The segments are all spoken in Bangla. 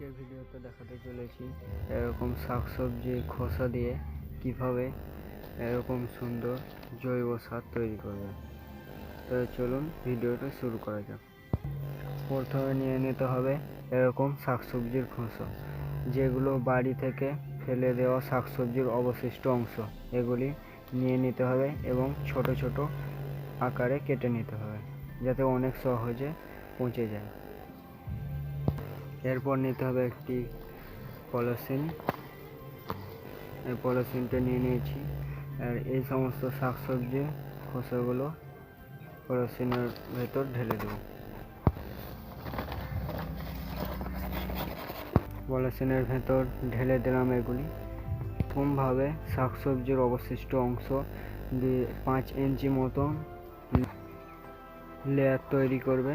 আজকের ভিডিওতে দেখাতে চলেছি এরকম শাকসবজি, খোসা দিয়ে কীভাবে এরকম সুন্দর জৈব সার তৈরি করবে তো চলুন ভিডিওটা শুরু করা যাক। প্রথমে নিয়ে নিতে হবে এরকম শাকসবজির খোসা, যেগুলো বাড়ি থেকে ফেলে দেওয়া শাকসবজির অবশিষ্ট অংশ। এগুলি নিয়ে নিতে হবে এবং ছোট ছোট আকারে কেটে নিতে হবে, যাতে অনেক সহজে পচে যায়। এরপর নিতে হবে একটি পলিথিন এই পলিথিনটা নিয়ে নিয়েছি। আর এই সমস্ত শাকসবজি, খোসাগুলো পলিথিনের ভেতর ঢেলে দেবো। পলিথিনের ভেতর ঢেলে দিলাম এগুলি। এরকমভাবে শাকসবজির অবশিষ্ট অংশ দিয়ে পাঁচ ইঞ্চি মতন লেয়ার তৈরি করবে।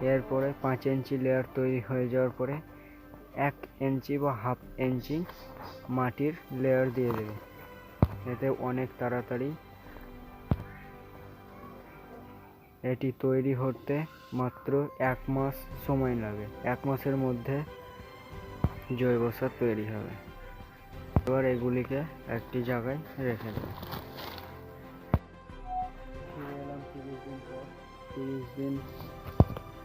এরপরে পাঁচ ইঞ্চি লেয়ার তৈরি হয়ে যাওয়ার পরে এক ইঞ্চি বা হাফ ইঞ্চি মাটির লেয়ার দিয়ে দেবে। এতে অনেক তাড়াতাড়ি এটি তৈরি হতে মাত্র এক মাস সময় লাগে। এক মাসের মধ্যে জৈব সার তৈরি হবে। এবার এগুলিকে একটি জায়গায় রেখে দেবো। তিরিশ দিন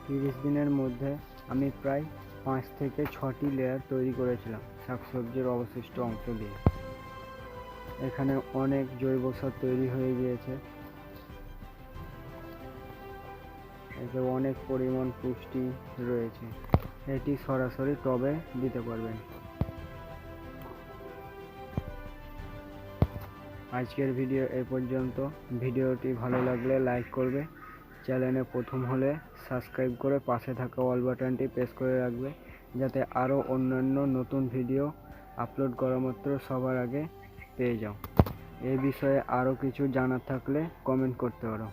তিরিশ দিন তিরিশ দিনের মধ্যে আমি প্রায় পাঁচ থেকে ছটি লেয়ার তৈরি করেছিলাম শাকসবজির অবশিষ্ট অংশ দিয়ে। এখানে অনেক জৈব সার তৈরি হয়ে গিয়েছে। এতে অনেক পরিমাণ পুষ্টি রয়েছে। এটি সরাসরি টবে দিতে পারবেন। আজকের ভিডিও এ পর্যন্ত। ভিডিওটি ভালো লাগলে লাইক করবে। চ্যানেলে প্রথম হলে সাবস্ক্রাইব করে পাশে থাকা অল বাটনটি প্রেস করে রাখবে, যাতে আরও অন্যান্য নতুন ভিডিও আপলোড করা মাত্র সবার আগে পেয়ে যাও। এই বিষয়ে আরও কিছু জানার থাকলে কমেন্ট করতে পারো।